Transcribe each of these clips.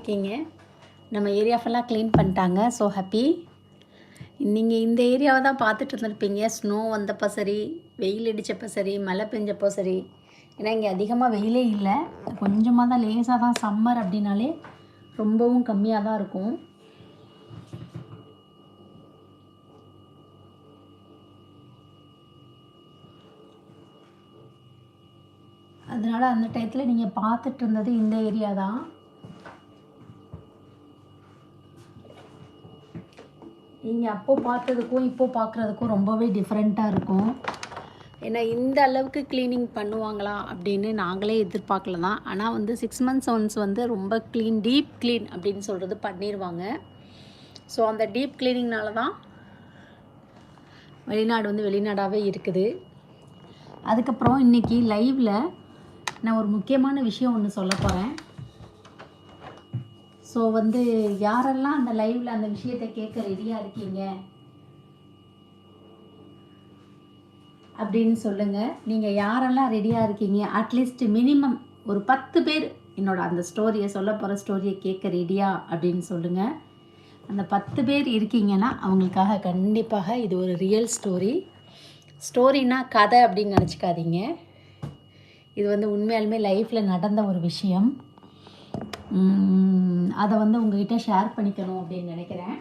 இருக்கீங்க. நம்ம ஏரியா ஃபுல்லாக க்ளீன் பண்ணிட்டாங்க. ஸோ ஹாப்பி நீங்கள் இந்த ஏரியாவை தான் பார்த்துட்டு இருந்திருப்பீங்க. ஸ்னோ வந்தப்போ சரி வெயில் அடித்தப்போ சரி மழை பெஞ்சப்போ சரி. ஏன்னா இங்கே அதிகமாக வெயிலே இல்லை. கொஞ்சமாக தான் லேசாக தான் சம்மர் அப்படின்னாலே ரொம்பவும் கம்மியாக தான் இருக்கும். அதனால் அந்த டயத்தில் நீங்கள் பார்த்துட்டு இருந்தது இந்த ஏரியா தான். நீங்கள் அப்போ பார்த்ததுக்கும் இப்போ பார்க்குறதுக்கும் ரொம்பவே டிஃப்ரெண்ட்டாக இருக்கும். ஏன்னா இந்த அளவுக்கு க்ளீனிங் பண்ணுவாங்களா அப்படின்னு நாங்களே எதிர்பார்க்கல தான் ஆனால் வந்து சிக்ஸ் மந்த்ஸ் ஒன்ஸ் வந்து ரொம்ப க்ளீன் டீப் க்ளீன் அப்படின்னு சொல்கிறது பண்ணிடுவாங்க ஸோ அந்த டீப் க்ளீனிங்னால தான் வெளிநாடு வந்து வெளிநாடாகவே இருக்குது. அதுக்கப்புறம் இன்றைக்கி லைவில் நான் ஒரு முக்கியமான விஷயம் ஒன்று சொல்ல போகிறேன் ஸோ வந்து யாரெல்லாம் அந்த லைவில் அந்த விஷயத்தை கேட்க ரெடியாக இருக்கீங்க? அப்படின்னு சொல்லுங்கள் நீங்கள் யாரெல்லாம் ரெடியாக இருக்கீங்க? அட்லீஸ்ட் மினிமம் ஒரு பத்து பேர் என்னோட அந்த ஸ்டோரியை சொல்ல போகிற ஸ்டோரியை கேட்க ரெடியா அப்படின்னு சொல்லுங்கள் அந்த பத்து பேர் இருக்கீங்கன்னா அவங்களுக்காக கண்டிப்பாக இது ஒரு ரியல் ஸ்டோரி ஸ்டோரினா கதை அப்படின்னு நினச்சிக்காதீங்க. இது வந்து உண்மையாலுமே லைஃப்பில் நடந்த ஒரு விஷயம். அதை வந்து உங்ககிட்ட ஷேர் பண்ணிக்கணும் அப்படின்னு நினைக்கிறேன்.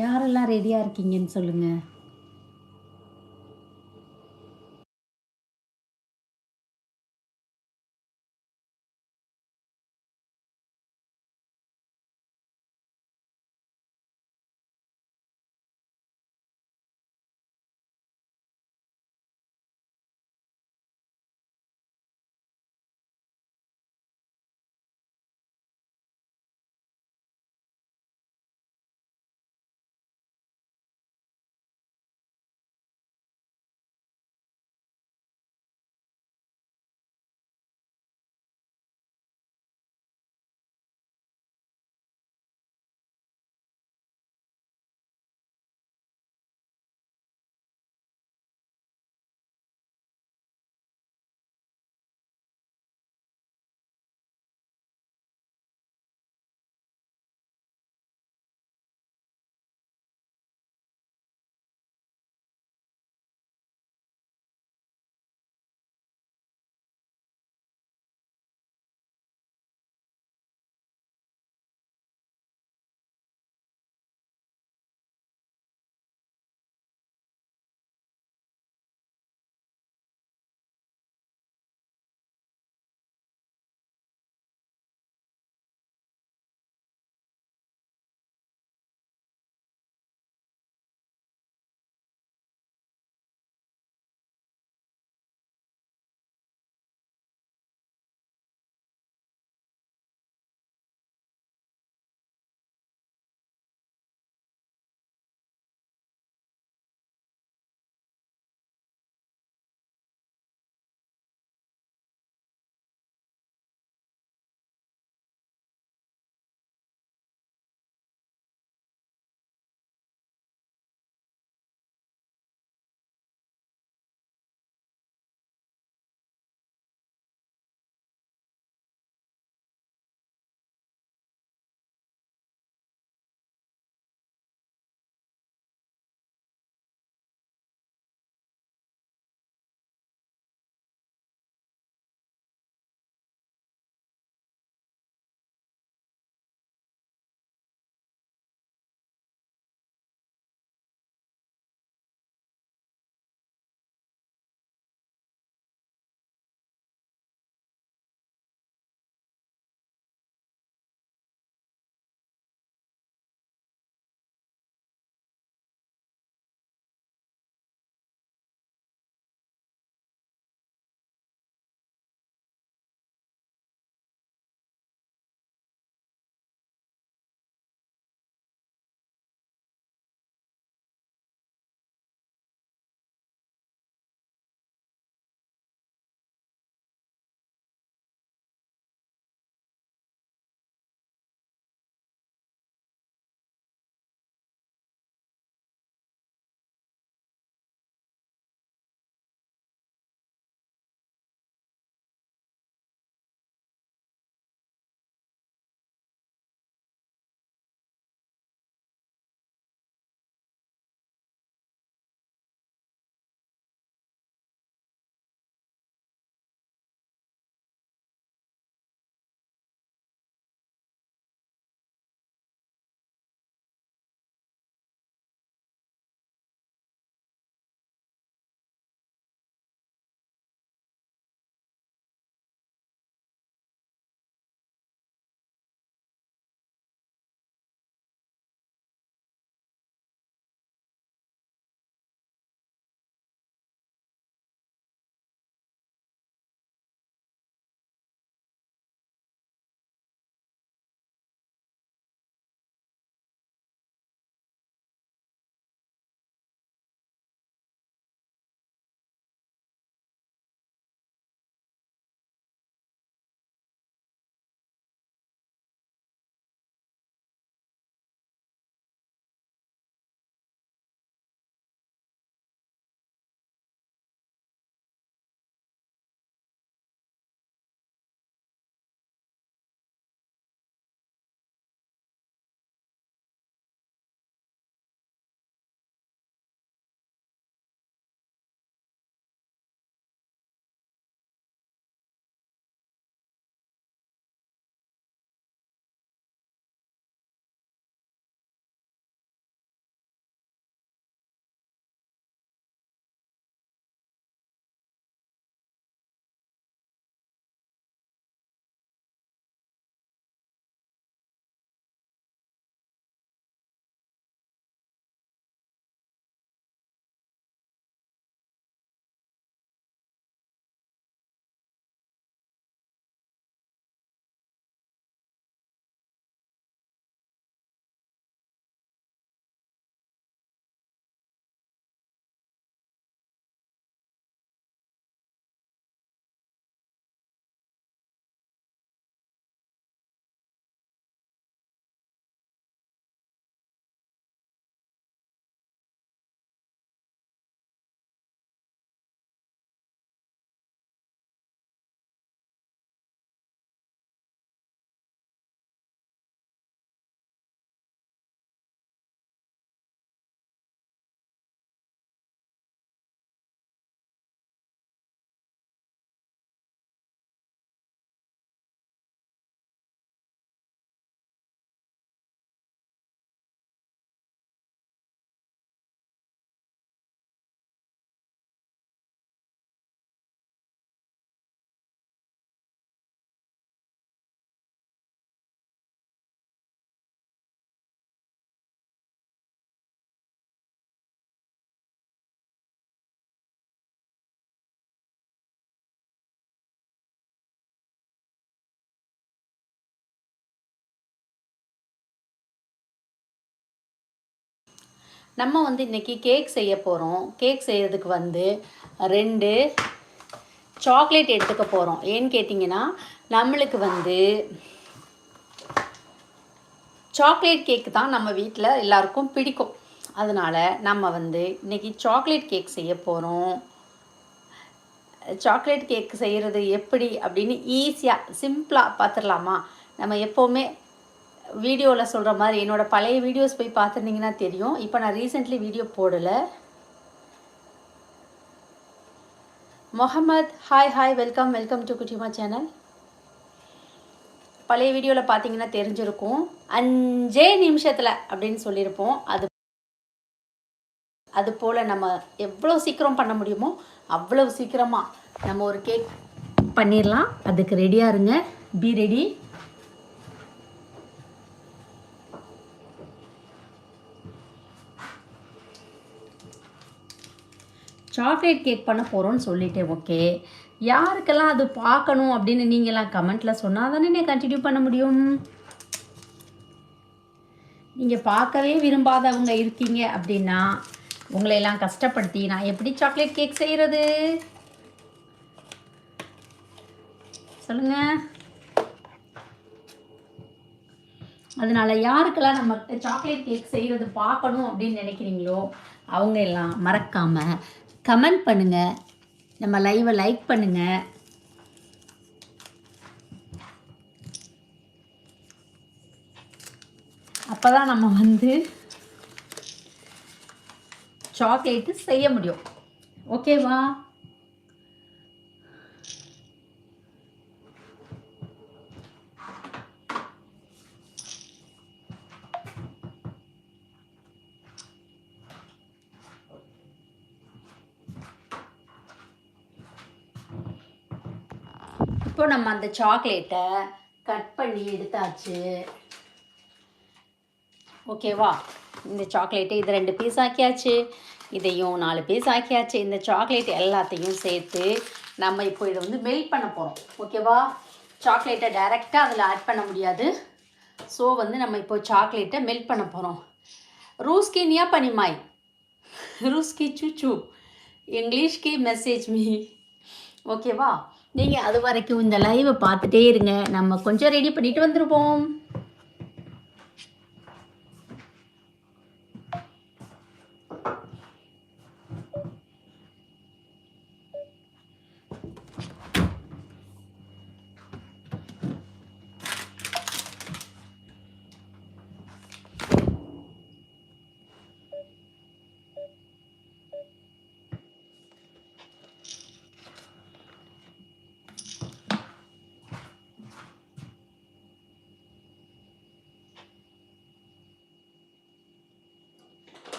யாரெல்லாம் ரெடியாக இருக்கீங்கன்னு சொல்லுங்கள் நம்ம வந்து இன்றைக்கி கேக் செய்ய போகிறோம் கேக் செய்கிறதுக்கு வந்து ரெண்டு சாக்லேட் எடுத்துக்க போகிறோம் ஏன்னு கேட்டிங்கன்னா நம்மளுக்கு வந்து சாக்லேட் கேக்கு தான் நம்ம வீட்டில் எல்லாருக்கும் பிடிக்கும். அதனால் நம்ம வந்து இன்றைக்கி சாக்லேட் கேக் செய்ய போகிறோம் சாக்லேட் கேக் செய்கிறது எப்படி அப்படின்னு ஈஸியாக சிம்பிளாக பார்த்துடலாமா? நம்ம எப்போவுமே வீடியோவில் சொல்கிற மாதிரி என்னோடய பழைய வீடியோஸ் போய் பார்த்துருந்தீங்கன்னா தெரியும். இப்போ நான் ரீசெண்ட்லி வீடியோ போடலை. Mohammed hi hi welcome welcome to Kuttima channel பழைய வீடியோவில் பார்த்தீங்கன்னா தெரிஞ்சிருக்கும். அஞ்சே நிமிஷத்தில் அப்படின்னு சொல்லியிருப்போம். அது அது போல் நம்ம எவ்வளோ சீக்கிரம் பண்ண முடியுமோ அவ்வளோ சீக்கிரமாக நம்ம ஒரு கேக் பண்ணிடலாம். அதுக்கு ரெடியாக இருங்க. பி ரெடி சாக்லேட் கேக் பண்ண போகிறோன்னு சொல்லிட்டேன் ஓகே யாருக்கெல்லாம் அது பார்க்கணும் அப்படின்னு நீங்களாம் கமெண்ட்டில் சொன்னால் தானே கண்டினியூ பண்ண முடியும்? நீங்கள் பார்க்கவே விரும்பாதவங்க இருக்கீங்க அப்படின்னா உங்களையெல்லாம் கஷ்டப்படுத்தி நான் எப்படி சாக்லேட் கேக் செய்கிறது சொல்லுங்கள் அதனால் யாருக்கெல்லாம் நம்ம சாக்லேட் கேக் செய்கிறது பார்க்கணும் அப்படின்னு நினைக்கிறீங்களோ அவங்க எல்லாம் மறக்காமல் கமெண்ட் பண்ணுங்கள் நம்ம லைவை லைக் பண்ணுங்கள் அப்போ தான் நம்ம வந்து சாக்லேட்டு செய்ய முடியும். ஓகேவா இப்போ நம்ம அந்த சாக்லேட்டை கட் பண்ணி எடுத்தாச்சு. ஓகேவா இந்த சாக்லேட்டு இது ரெண்டு பீஸ் ஆக்கியாச்சு. இதையும் நாலு பீஸ் ஆக்கியாச்சு. இந்த சாக்லேட் எல்லாத்தையும் சேர்த்து நம்ம இப்போ இதை வந்து மெல்ட் பண்ண போகிறோம் ஓகேவா சாக்லேட்டை டைரெக்டாக அதில் ஆட் பண்ண முடியாது. ஸோ வந்து நம்ம இப்போ சாக்லேட்டை மெல்ட் பண்ண போகிறோம் ரூஸ்கி நியா பனிமாய் ரூஸ்கி சூச்சு இங்கிலீஷ்கி மெசேஜ் மீ ஓகேவா நீங்கள் அது வரைக்கும் இந்த லைவை பார்த்துட்டே இருங்க. நம்ம கொஞ்சம் ரெடி பண்ணிட்டு வந்துருப்போம்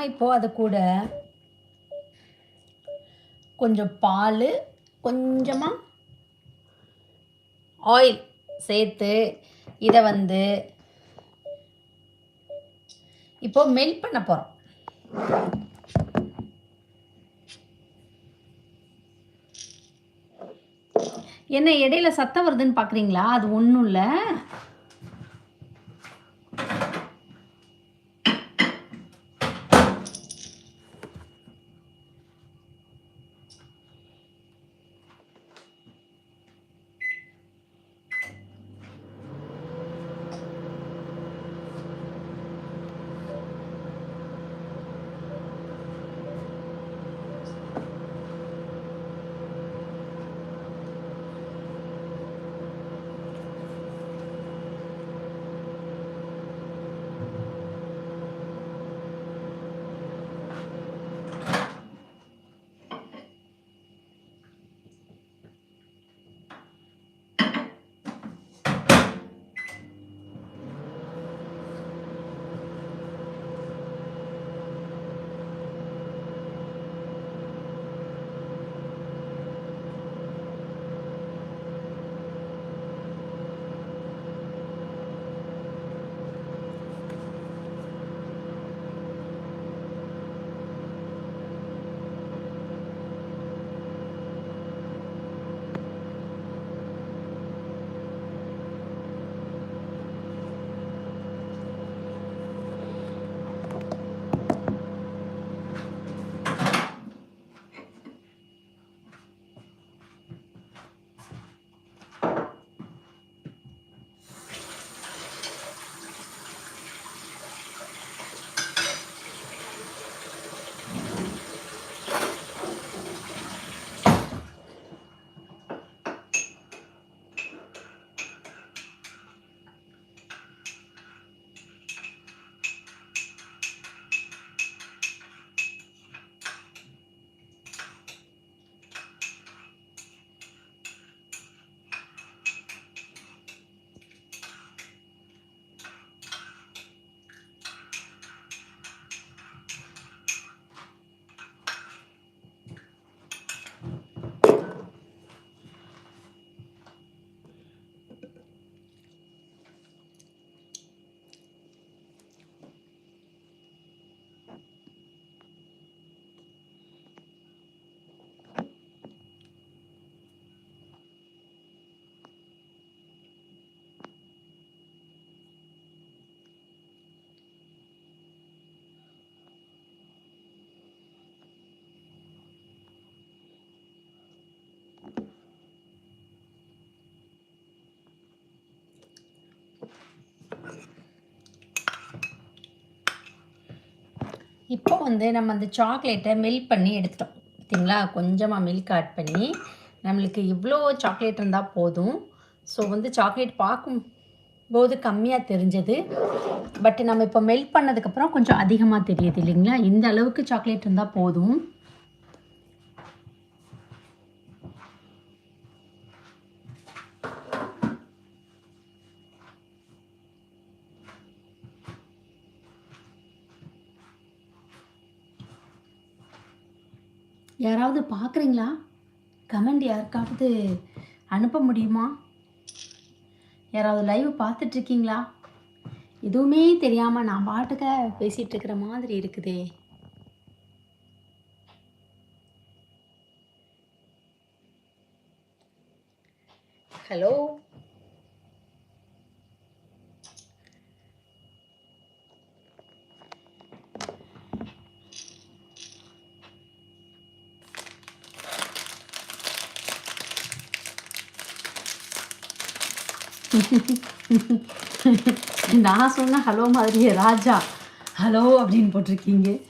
நம்ம இப்போது அது கூட கொஞ்சம் பால் கொஞ்சமாக ஆயில் சேர்த்து இதை வந்து இப்போ மெல்ட் பண்ண போகிறோம் என்ன இடையில சத்தம் வருதுன்னு பார்க்குறீங்களா அது ஒன்றும் இல்லை. இப்போ வந்து நம்ம அந்த சாக்லேட்டை மெல்ட் பண்ணி எடுத்துட்டோம். பார்த்தீங்களா கொஞ்சமாக மில்க் ஆட் பண்ணி நம்மளுக்கு இவ்வளோ சாக்லேட் இருந்தால் போதும். ஸோ வந்து சாக்லேட் பார்க்கும் போது கம்மியாக தெரிஞ்சது. பட் நம்ம இப்போ மெல்ட் பண்ணதுக்கப்புறம் கொஞ்சம் அதிகமாக தெரியுது இல்லைங்களா? இந்த அளவுக்கு சாக்லேட் இருந்தால் போதும். யாராவது பார்க்குறீங்களா? கமெண்ட் யாருக்காவது அனுப்ப முடியுமா? யாராவது லைவ் பார்த்துட்ருக்கீங்களா? எதுவுமே தெரியாமல் நான் பாட்டுக்க பேசிகிட்டு இருக்கிற மாதிரி இருக்குதே. ஹலோ? நான் சொன்ன ஹலோ மாதிரியே ராஜா. ஹலோ அப்படின்னு போட்டிருக்கீங்க.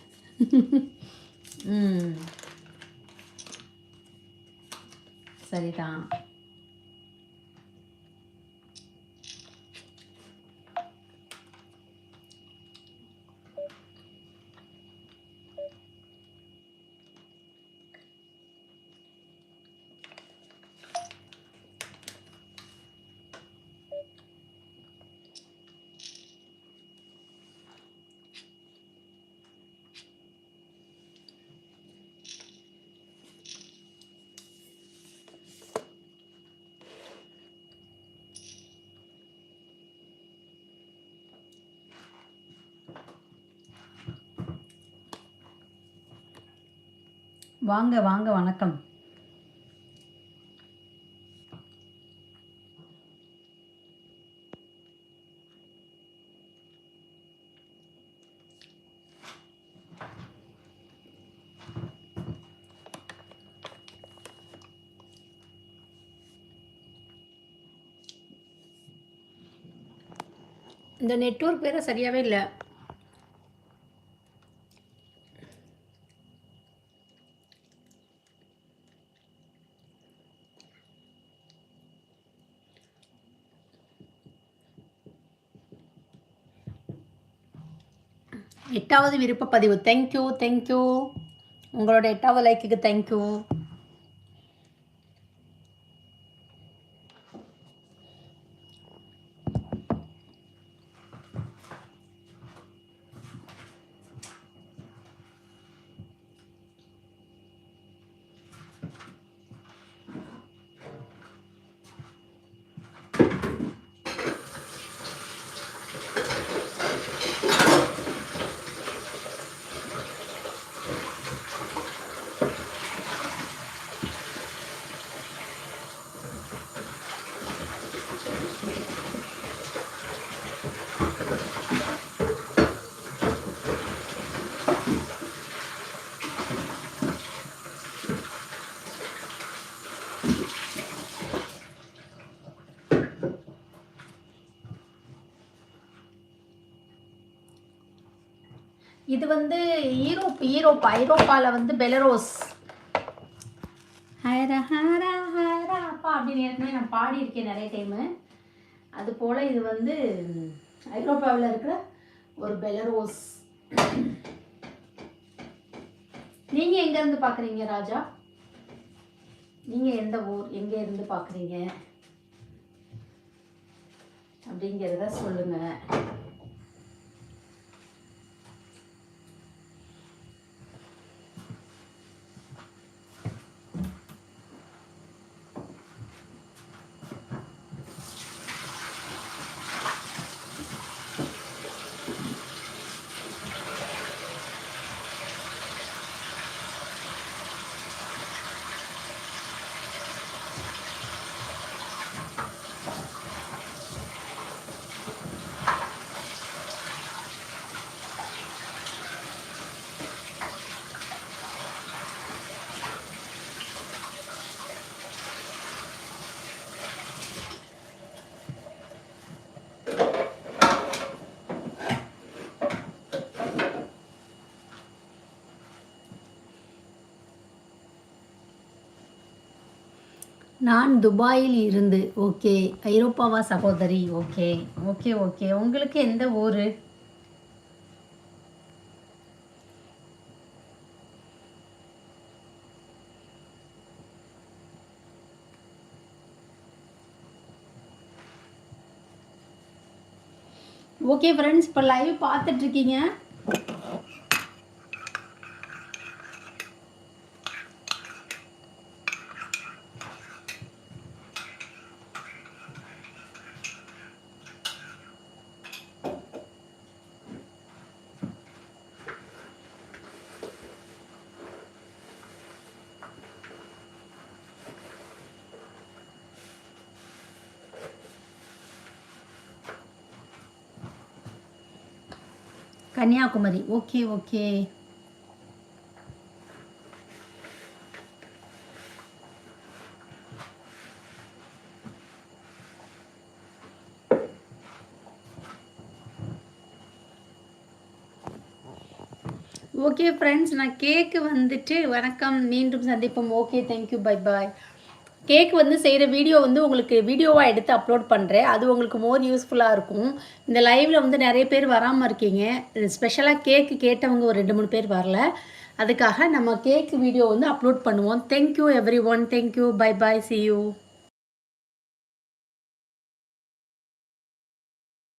ம். சரிதான். வாங்க வாங்க வணக்கம். இந்த நெட்வொர்க் வேறு சரியாகவே இல்லை. எட்டாவது விருப்பப்பதிவு. தேங்க்யூ தேங்க்யூ உங்களோட எட்டாவது லைக்குக்கு தேங்க்யூ இது வந்து ஈரோப் ஈரோப் ஐரோப்பாவில் வந்து பெலரோஸ். ஹர ஹரா ஹரா அப்பா அப்படின்னு ஏற்கனவே நான் பாடியிருக்கேன் நிறைய டைமு அது போல் இது வந்து ஐரோப்பாவில் இருக்கிற ஒரு பெலரோஸ். நீங்கள் எங்கேருந்து பார்க்குறீங்க ராஜா? நீங்கள் எந்த ஊர் எங்கே இருந்து பார்க்குறீங்க அப்படிங்கிறத சொல்லுங்கள் நான் துபாயில் இருந்து ஓகே. ஐரோப்பாவா சகோதரி ஓகே. Okay okay. உங்களுக்கு எந்த ஊர்? ஓகே ஃப்ரெண்ட்ஸ் இப்போ லைவ் பார்த்துட்ருக்கீங்க Kanniyakumari. Okay okay okay friends நான் கேக்கு வந்துட்டு வணக்கம். மீண்டும் சந்திப்போம். Okay thank you bye bye cake வந்து செய்கிற வீடியோ வந்து உங்களுக்கு வீடியோவாக எடுத்து அப்லோட் பண்ணுறேன் அது உங்களுக்கு மோர் யூஸ்ஃபுல்லாக இருக்கும். இந்த லைவில் வந்து நிறைய பேர் வராமல் இருக்கீங்க. ஸ்பெஷலாக கேக்கு கேட்டவங்க ஒரு ரெண்டு மூணு பேர் வரல. அதுக்காக நம்ம கேக் வீடியோ வந்து அப்லோட் பண்ணுவோம். Thank you everyone thank you bye bye see you